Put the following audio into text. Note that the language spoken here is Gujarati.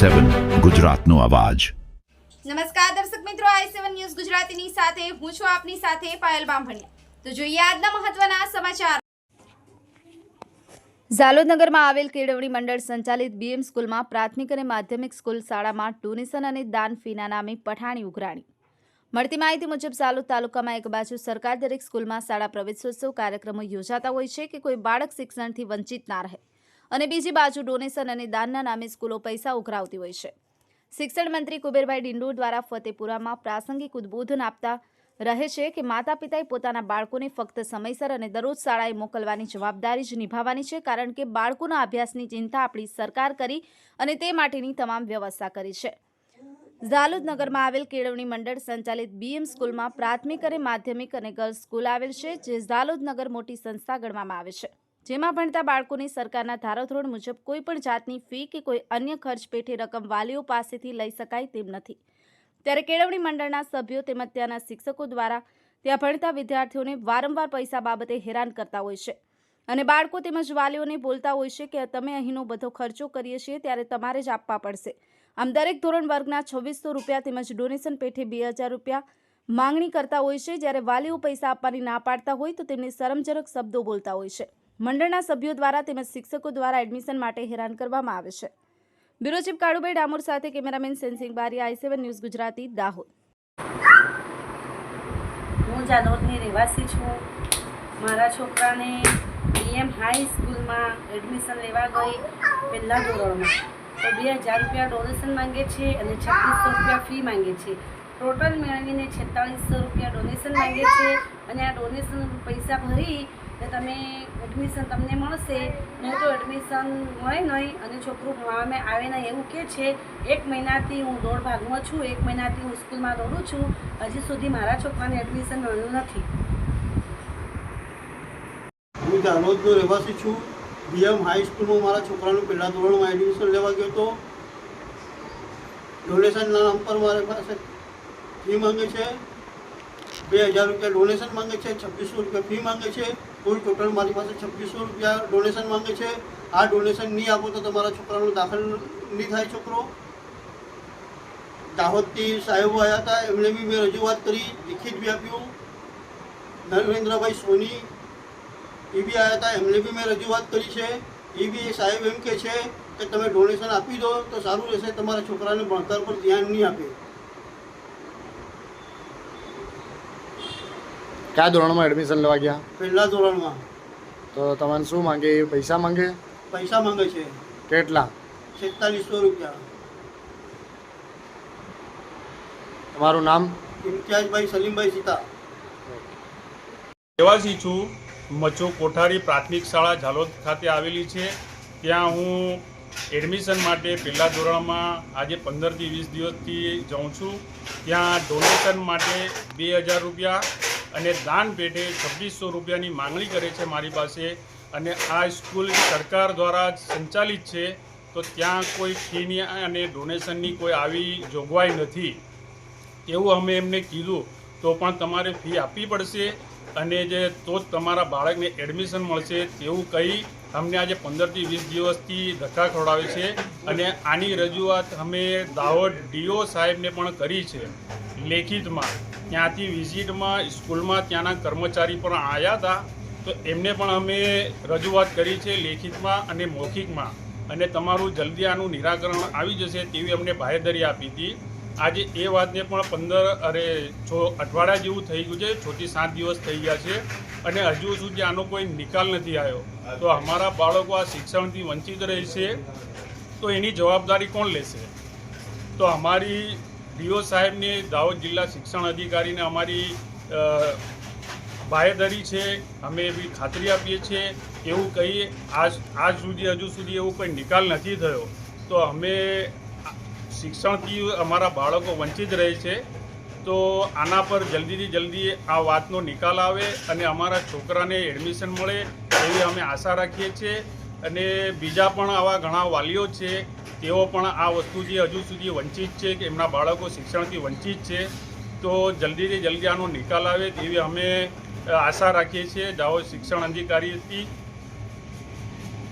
સેવન ગુજરાતનો અવાજ. નમસ્કાર દર્શક મિત્રો આઈ સેવન ન્યૂઝ ગુજરાતીની સાથે હું છું આપની સાથે પાયલ બામભણિયા. તો જોઈએ આજના મહત્વના સમાચાર. ઝાલોદનગરમાં આવેલ કેળવણી મંડળ સંચાલિત બીએમ સ્કૂલમાં પ્રાથમિક અને માધ્યમિક સ્કૂલ શાળામાં ડોનેશન અને દાન ફીના નામે પઠાણી ઉઘરાણી. મળતી માહિતી મુજબ ઝાલોદ તાલુકામાં એક બાજુ સરકાર દરેક સ્કૂલમાં શાળા પ્રવેશોત્સવ કાર્યક્રમો યોજાતા હોય છે કે કોઈ બાળક શિક્ષણથી વંચિત ના રહે. અને બીજી બાજુ ડોનેશન અને દાનના નામે સ્કૂલો પૈસા ઉઘરાવતી હોય છે. શિક્ષણ મંત્રી કુબેરભાઈ ડિંડોર દ્વારા ફતેપુરામાં પ્રાસંગિક ઉદ્બોધન આપતા રહે છે કે માતા પિતાએ પોતાના બાળકોને ફક્ત સમયસર અને દરરોજ શાળાએ મોકલવાની જવાબદારી જ નિભાવવાની છે, કારણ કે બાળકોના અભ્યાસની ચિંતા આપણી સરકાર કરી અને તે માટેની તમામ વ્યવસ્થા કરી છે. ઝાલોદ નગરમાં આવેલ કેળવણી મંડળ સંચાલિત બીએમ સ્કૂલમાં પ્રાથમિક અને માધ્યમિક અને ગર્લ્સ સ્કૂલ આવેલ છે, જે ઝાલોદ નગર મોટી સંસ્થા ગણવામાં આવે છે. જેમાં ભણતા બાળકોને સરકારના ધારાધોરણ મુજબ કોઈ પણ જાતની ફી કે કોઈ અન્ય ખર્ચ પેઠે રકમ વાલીઓ પાસેથી લઈ શકાય તેમ નથી. ત્યારે કેળવણી મંડળના સભ્યો તેમજ ત્યાંના શિક્ષકો દ્વારા ત્યાં ભણતા વિદ્યાર્થીઓને વારંવાર પૈસા બાબતે હેરાન કરતા હોય છે. અને બાળકો તેમજ વાલીઓને બોલતા હોય છે કે, તમે અહીંનો બધો ખર્ચો કરીએ છીએ, ત્યારે તમારે જ આપવા પડશે. આમ દરેક ધોરણ વર્ગના છવ્વીસો રૂપિયા તેમજ ડોનેશન પેઠે બે હજાર રૂપિયા માંગણી કરતા હોય છે. જ્યારે વાલીઓ પૈસા આપવાની ના પાડતા હોય તો તેમને શરમજનક શબ્દો બોલતા હોય છે. મંડળના સભ્યો દ્વારા તેમજ શિક્ષકો દ્વારા એડમિશન માટે હેરાન કરવામાં આવે છે. બ્યુરો ચીફ કાળુભાઈ ડામોર સાથે કેમેરામેન સેન્સિંગ બારી I seven news Gujarati, Dahod. હું જાદોદની રહેવાસી છું. મારા છોકરાને બીએમ હાઈ સ્કૂલમાં એડમિશન લેવા ગઈ પહેલાં ધોરણમાં. તો બે હજાર રૂપિયા ડોનેશન માંગે છે અને છત્રીસો રૂપિયા ફી માંગે છે. ટોટલ મેળવીને છેતાળીસો રૂપિયા ડોનેશન માંગે છે અને આ ડોનેશન પૈસા ભરી ને તમે એડમિશન તમને મળશે. નહીં તો એડમિશન હોય નહીં અને છોકરું ભણવામાં આવે નહીં એવું કે છે, એક મહિનાથી હું દોઢ ભાગમાં છું, એક મહિનાથી હું સ્કૂલમાં દોડું છું, હજી સુધી મારા છોકરાને એડમિશન મળ્યું નથી. હું જાલોદનો રહેવાસી છું. બીએમ હાઈ સ્કૂલમાં મારા છોકરાનું પહેલાં ધોરણમાં એડમિશન લેવા ગયો હતો. ડોનેશનના નામ પર મારી પાસે ફી માંગે છે. બે હજાર રૂપિયા ડોનેશન માંગે છે, છવ્વીસો રૂપિયા ફી માંગે છે. કુલ ટોટલ મારી પાસે છવ્વીસો રૂપિયા ડોનેશન માંગે છે. આ ડોનેશન નહીં આપો તો તમારા છોકરાનો દાખલ નહીં થાય છોકરો. દાહોદથી સાહેબો આવ્યા હતા, એમણે બી મેં રજૂઆત કરી, લિખિત બી આપ્યું. નરેન્દ્રભાઈ સોની એ બી આવ્યા હતા એમને બી મેં રજૂઆત કરી છે. એ બી સાહેબ એમ કે છે કે તમે ડોનેશન આપી દો તો સારું રહેશે, તમારા છોકરાને ભણતર પર ધ્યાન નહીં આપે. કયા ધોરણમાં એડમિશન લેવા ગયા? પહેલા ધોરણમાં. તો તમને શું માંગે? એ પૈસા માંગે? પૈસા માંગે છે. કેટલા? છેતાલીસો રૂપિયા. તમારું નામ? ઇમ્તિયાજભાઈ સલીમભાઈ સીતા. રહેવાસી છું. મચો કોઠારી પ્રાથમિક શાળા ઝાલોદ ખાતે આવેલી છે. ત્યાં હું એડમિશન માટે પહેલા ધોરણમાં આજે પંદરથી વીસ દિવસથી જાઉં છું. ત્યાં ડોનેશન માટે બે હજાર રૂપિયા અને દાન પેટે છવ્વીસો રૂપિયાની માંગણી કરે છે મારી પાસે અને આ સ્કૂલ સરકાર દ્વારા સંચાલિત છે, તો ત્યાં કોઈ ફીની અને ડોનેશનની કોઈ આવી જોગવાઈ નથી. એવું અમે એમને કીધું, તો પણ તમારે ફી આપવી પડશે અને જે તો જ તમારા બાળકને એડમિશન મળશે તેવું કહી અમને આજે પંદરથી વીસ દિવસથી ધક્કા ખવડાવે છે અને આની રજૂઆત અમે દાહોદ ડીઓ સાહેબને પણ કરી છે લેખિતમાં. ત્યાંથી વિઝિટમાં, સ્કૂલમાં ત્યાંના કર્મચારી પણ આવ્યા હતા. તો એમને પણ અમે રજૂઆત કરી છે લેખિતમાં અને મૌખિકમાં. અને તમારું જલ્દી આનું નિરાકરણ આવી જશે તેવી અમને બાહેધરી આપી હતી. આજે એ વાતને પણ પંદર અરે છો અઠવાડિયા જેવું થઈ ગયું છે. છથી સાત દિવસ થઈ ગયા છે અને હજુ સુધી આનો કોઈ નિકાલ નથી આવ્યો. તો અમારા બાળકો આ શિક્ષણથી વંચિત રહેશે તો એની જવાબદારી કોણ લેશે? તો અમારી ડીઓ સાહેબને દાહોદ જિલ્લા શિક્ષણ અધિકારીને અમારી બાહેધરી છે. અમે એવી ખાતરી આપીએ છીએ. એવું કહીએ, આજ આજ સુધી, હજુ સુધી એવો કોઈ નિકાલ નથી થયો. તો અમે શિક્ષણથી અમારા બાળકો વંચિત રહે છે, તો આના પર જલ્દીથી જલ્દી આ વાતનો નિકાલ આવે અને અમારા છોકરાને એડમિશન મળે એવી અમે આશા રાખીએ છીએ. અને બીજા પણ આવા ઘણા વાલીઓ છે, તેઓ પણ આ વસ્તુથી હજુ સુધી વંચિત છે કે એમના બાળકો શિક્ષણથી વંચિત છે, તો જલ્દીથી જલ્દી આનો નિકાલ આવે તેવી અમે આશા રાખીએ છીએ. દાહોદ શિક્ષણ અધિકારીથી